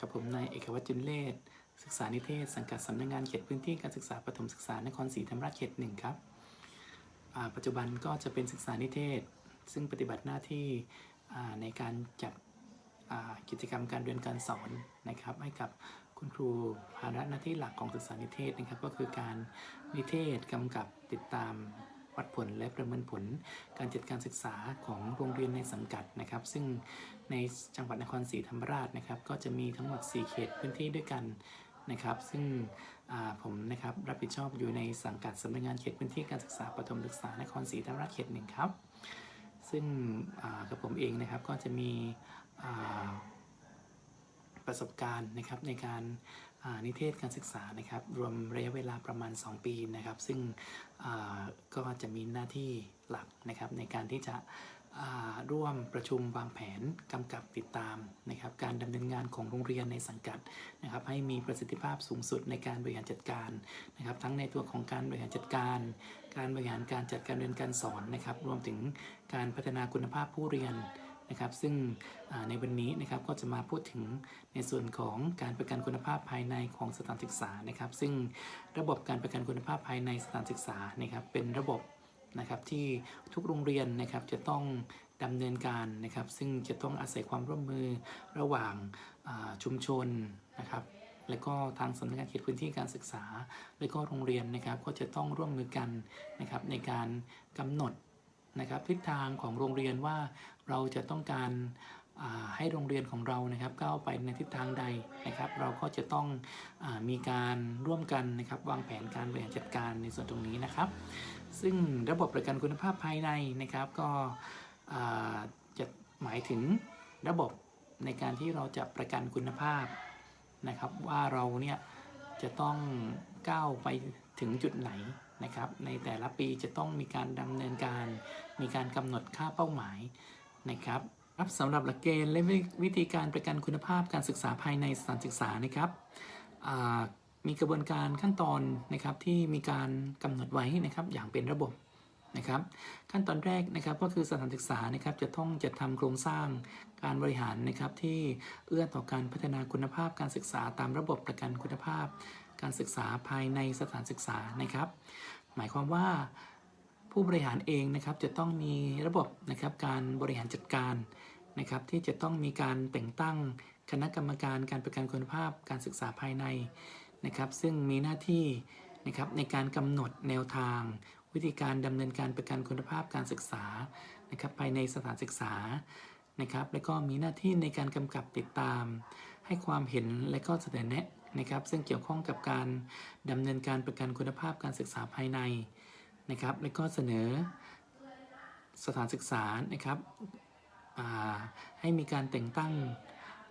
กับผมนายเอกวัจจุลเลศศึกษานิเทศ สังกัดสำนักงานเขตพื้นที่การศึกษาประถมศึกษานครศรีธรรมราชเขตหนึ่งครับปัจจุบันก็จะเป็นศึกษานิเทศ ซึ่งปฏิบัติหน้าที่ในการจัดกิจกรรมการเรียนการสอนนะครับ ให้กับคุณครูภาระหน้าที่หลักของศึกษานิเทศนะครับ ก็คือการนิเทศกำกับติดตาม วัดผลและประเมินผลการจัดการศึกษาของโรงเรียนในสังกัดนะครับ ซึ่งในจังหวัดนครศรีธรรมราชนะครับ ก็จะมีทั้งหมด 4 เขตพื้นที่ด้วยกันนะครับ ซึ่งผมนะครับรับผิดชอบอยู่ในสังกัดสำนักงานเขตพื้นที่การศึกษาประถมศึกษานครศรีธรรมราชเขตหนึ่งครับ ซึ่งกับผมเองนะครับก็จะมีประสบการณ์นะครับในการ นิเทศการศึกษานะครับรวมระยะเวลาประมาณ 2 ปีนะครับ ซึ่งก็จะมีหน้าที่หลักนะครับในการที่จะร่วมประชุมวางแผนกำกับติดตามนะครับการดำเนินงานของโรงเรียนในสังกัดนะครับให้มีประสิทธิภาพสูงสุดในการบริหารจัดการนะครับ ทั้งในตัวของการบริหารจัดการ การบริหารการจัดการเรียนการสอนนะครับ รวมถึงการพัฒนาคุณภาพผู้เรียน นะครับซึ่งในวันนี้นะครับก็จะมาพูดถึงในส่วนของการประกันคุณภาพภายในของสถานศึกษานะครับ ซึ่งระบบการประกันคุณภาพภายในสถานศึกษานะครับเป็นระบบนะครับที่ทุกโรงเรียนนะครับจะต้องดำเนินการนะครับ ซึ่งจะต้องอาศัยความร่วมมือระหว่างชุมชนนะครับและก็ทางสำนักงานเขตพื้นที่การศึกษา และก็โรงเรียนนะครับ ก็จะต้องร่วมมือกันนะครับในการกำหนด นะครับทิศทางของโรงเรียนว่าเราจะต้องการให้โรงเรียนของเรานะครับก้าวไปในทิศทางใดนะครับ เราก็จะต้องอมีการร่วมกันนะครับวางแผนการบริหารจัดการในส่วนตรงนี้นะครับ ซึ่งระบบประกันคุณภาพภายในนะครับ ก็จะหมายถึงระบบในการที่เราจะประกันคุณภาพนะครับ ว่าเราเนี่ยจะต้องก้าวไปถึงจุดไหน นะครับ ในแต่ละปีจะต้องมีการดำเนินการ มีการกำหนดค่าเป้าหมายนะครับครับสำหรับหลักเกณฑ์และวิธีการประกันคุณภาพการศึกษาภายในสถานศึกษานะครับมีกระบวนการขั้นตอนนะครับที่มีการกำหนดไว้นะครับอย่างเป็นระบบนะครับขั้นตอนแรกนะครับก็คือสถานศึกษานะครับจะต้องจัดทำโครงสร้างการบริหารนะครับที่เอื้อต่อการพัฒนาคุณภาพการศึกษาตามระบบประกันคุณภาพ การศึกษาภายในสถานศึกษานะครับ หมายความว่าผู้บริหารเองนะครับจะต้องมีระบบนะครับการบริหารจัดการนะครับที่จะต้องมีการแต่งตั้งคณะกรรมการการประกันคุณภาพการศึกษาภายในนะครับ ซึ่งมีหน้าที่นะครับในการกำหนดแนวทาง วิธีการดำเนินการประกันคุณภาพการศึกษานะครับภายในสถานศึกษานะครับ และก็มีหน้าที่ในการกำกับติดตาม ให้ความเห็นและก็เสนอแนะ นะครับซึ่งเกี่ยวข้องกับการดำเนินการประกันคุณภาพการศึกษาภายในนะครับและก็เสนอสถานศึกษานะครับให้มีการแต่งตั้ง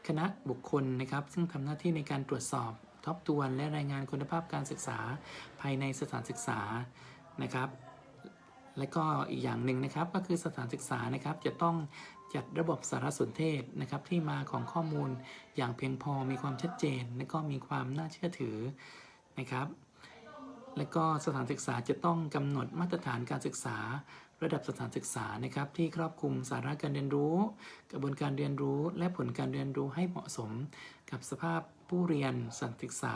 คณะบุคคลนะครับ ซึ่งทำหน้าที่ในการตรวจสอบทบทวนและรายงานคุณภาพการศึกษาภายในสถานศึกษานะครับ และก็อีกอย่างหนึ่งนะครับก็คือสถานศึกษานะครับจะต้อง จัดระบบสารสนเทศนะครับที่มาของข้อมูลอย่างเพียงพอมีความชัดเจน และก็มีความน่าเชื่อถือนะครับ และก็สถานศึกษาจะต้องกำหนดมาตรฐานการศึกษา ระดับสถานศึกษานะครับ ที่ครอบคลุมสาระการเรียนรู้ กระบวนการเรียนรู้และผลการเรียนรู้ให้เหมาะสม กับสภาพผู้เรียนสถานศึกษา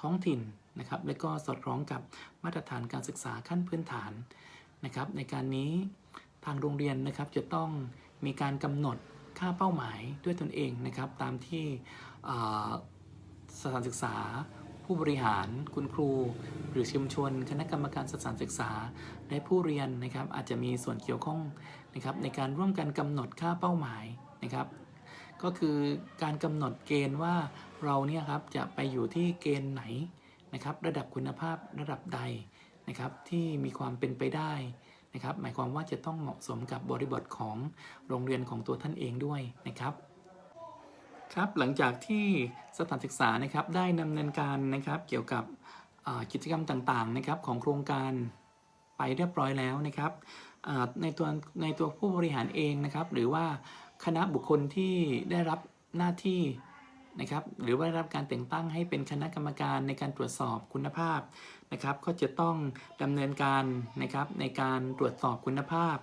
ท้องถิ่นนะครับ และก็สอดคล้องกับมาตรฐานการศึกษาขั้นพื้นฐานนะครับ ในการนี้ทางโรงเรียนนะครับจะต้อง มีการกำหนดค่าเป้าหมายด้วยตนเองนะครับ ตามที่สถานศึกษา ผู้บริหาร คุณครู หรือชุมชน คณะกรรมการสถานศึกษา และผู้เรียนนะครับ อาจจะมีส่วนเกี่ยวข้องนะครับในการร่วมกันกำหนดค่าเป้าหมายนะครับ ก็คือการกำหนดเกณฑ์ว่าเราเนี่ยครับจะไปอยู่ที่เกณฑ์ไหนนะครับ ระดับคุณภาพระดับใดนะครับที่มีความเป็นไปได้ นะครับ หมายความว่าจะต้องเหมาะสมกับบริบทของโรงเรียนของตัวท่านเองด้วยนะครับครับหลังจากที่สถานศึกษานะครับได้ดำเนินการนะครับเกี่ยวกับกิจกรรมต่างๆนะครับของโครงการไปเรียบร้อยแล้วนะครับในตัวในตัวผู้บริหารเองนะครับหรือว่าคณะบุคคลที่ได้รับหน้าที่นะครับหรือว่าได้รับการแต่งตั้งให้เป็นคณะกรรมการในการตรวจสอบคุณภาพ นะครับก็จะต้องดำเนินการนะครับในการตรวจสอบคุณภาพ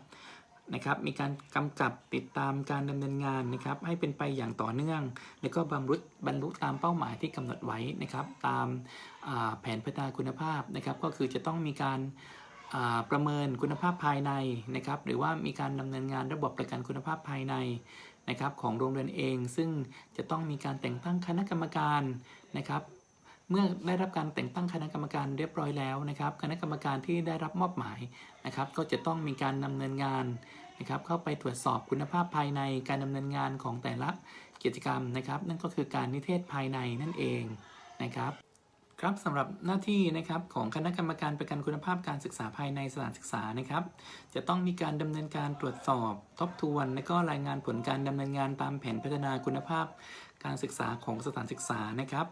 นะครับมีการกำกับติดตามการดำเนินงานนะครับให้เป็นไปอย่างต่อเนื่อง แล้วก็บรรลุบรรลุตามเป้าหมายที่กำหนดไว้นะครับตามแผนพัฒนาคุณภาพนะครับก็คือจะต้องมีการประเมินคุณภาพภายในนะครับหรือว่ามีการดำเนินงานระบบประกันคุณภาพภายในนะครับของโรงเรียนเอง ซึ่งจะต้องมีการแต่งตั้งคณะกรรมการนะครับ เมื่อได้รับการแต่งตั้งคณะกรรมการเรียบร้อยแล้วนะครับ คณะกรรมการที่ได้รับมอบหมายนะครับ ก็จะต้องมีการดำเนินงานนะครับ เข้าไปตรวจสอบคุณภาพภายในการดำเนินงานของแต่ละกิจกรรมนะครับ นั่นก็คือการนิเทศภายในนั่นเองนะครับครับสำหรับหน้าที่นะครับของคณะกรรมการประกันคุณภาพการศึกษาภายในสถานศึกษานะครับ จะต้องมีการดำเนินการตรวจสอบทบทวน และก็รายงานผลการดำเนินงานตามแผนพัฒนาคุณภาพการศึกษาของสถานศึกษานะครับ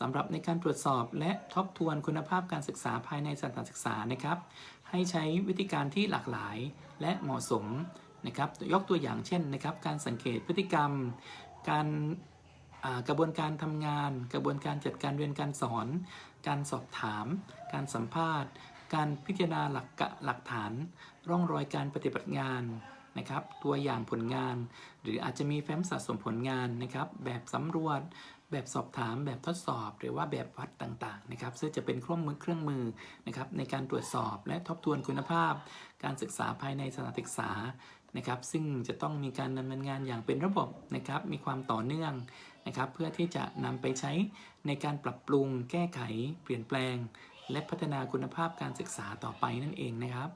สำหรับในการตรวจสอบและทบทวนคุณภาพการศึกษาภายในสถานศึกษานะครับ ให้ใช้วิธีการที่หลากหลายและเหมาะสมนะครับ ยกตัวอย่างเช่นนะครับ การสังเกตพฤติกรรม การกระบวนการทำงาน กระบวนการจัดการเรียนการสอน การสอบถาม การสัมภาษณ์ การพิจารณาหลักกะหลักฐาน ร่องรอยการปฏิบัติงานนะครับตัวอย่างผลงาน หรืออาจจะมีแฟ้มสะสมผลงานนะครับ แบบสำรวจ แบบสอบถามแบบทดสอบ หรือว่าแบบวัดต่างๆนะครับซึ่งจะเป็นเครื่องมือเครื่องมือนะครับในการตรวจสอบและทบทวนคุณภาพ การศึกษาภายในสถานศึกษานะครับ ซึ่งจะต้องมีการดำเนินงานอย่างเป็นระบบนะครับ มีความต่อเนื่องนะครับ เพื่อที่จะนำไปใช้ในการปรับปรุง แก้ไข เปลี่ยนแปลง และพัฒนาคุณภาพการศึกษาต่อไปนั่นเองนะครับ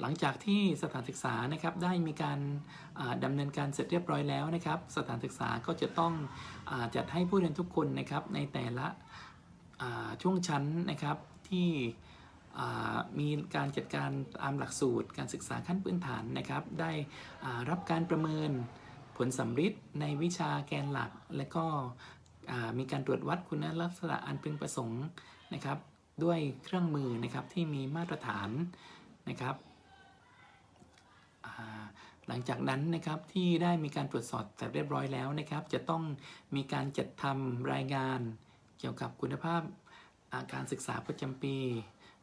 หลังจากที่สถานศึกษานะครับได้มีการอ่าดำเนินการเสร็จเรียบร้อยแล้วนะครับ สถานศึกษาก็จะต้องอจัดให้ผู้เรียนทุกคนนะครับในแต่ละช่วงชั้นนะครับที่มีการจัดการตามหลักสูตร การศึกษาขั้นพื้นฐานนะครับ ได้รับการประเมินผลสัมฤทธิ์ในวิชาแกนหลัก และก็มีการตรวจวัดคุณลักษณะอันพึงประสงค์นะครับ ด้วยเครื่องมือนะครับที่มีมาตรฐานนะครับ หลังจากนั้นนะครับที่ได้มีการตรวจสอบเสร็จเรียบร้อยแล้วนะครับ จะต้องมีการจัดทำรายงานเกี่ยวกับคุณภาพาการศึกษาประจำปี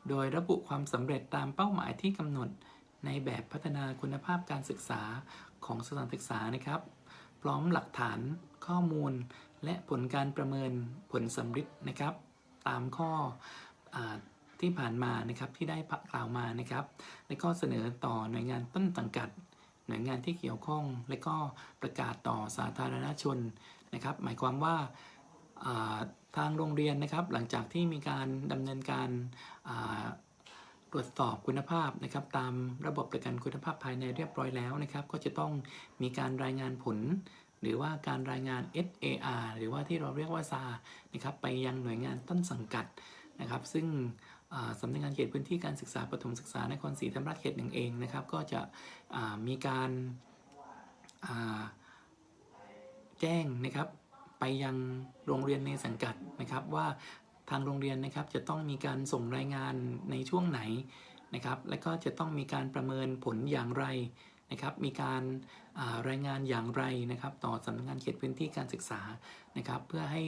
โดยระบุความสำเร็จตามเป้าหมายที่กำหนดในแบบพัฒนาคุณภาพการศึกษาของสถานศึกษานะครับ พร้อมหลักฐานข้อมูล และผลการประเมินผลสำเร็จนะครับ ตามข้ออ ที่ผ่านมานะครับที่ได้กล่าวมานะครับ และก็เสนอต่อหน่วยงานต้นสังกัด หน่วยงานที่เกี่ยวข้อง และก็ประกาศต่อสาธารณชนนะครับ หมายความว่าทางโรงเรียนนะครับ หลังจากที่มีการดำเนินการาตรวจสอบคุณภาพนะครับ ตามระบบประกันคุณภาพภายในเรียบร้อยแล้วนะครับ ก็จะต้องมีการรายงานผล หรือว่าการรายงาน SAR หรือว่าที่เราเรียกว่า SAR นะครับไปยังหน่วยงานต้นสังกัด นะครับ ซึ่งสำนักงานเขตพื้นที่การศึกษาประถมศึกษานครศรีธรรมราชเขตหนึ่งเองนะครับ ก็จะมีการแจ้งนะครับไปยังโรงเรียนในสังกัดนะครับว่าทางโรงเรียนนะครับจะต้องมีการส่งรายงานในช่วงไหนนะครับ และก็จะต้องมีการประเมินผลอย่างไรนะครับ มีการารายงานอย่างไรนะครับ ต่อสำนักงานเขตพื้นที่การศึกษานะครับ เพื่อให้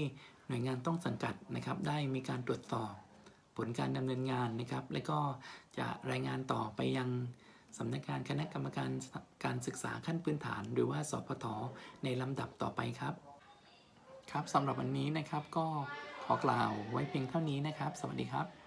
หน่วยงานต้องสังกัดนะครับ ได้มีการตรวจสอบผลการดำเนินงานนะครับ และก็จะรายงานต่อไปยังสำนักงานคณะกรรมการการศึกษาขั้นพื้นฐาน หรือว่าสพทในลำดับต่อไปครับ ครับสำหรับวันนี้นะครับก็ขอกล่าวไว้เพียงเท่านี้นะครับ สวัสดีครับ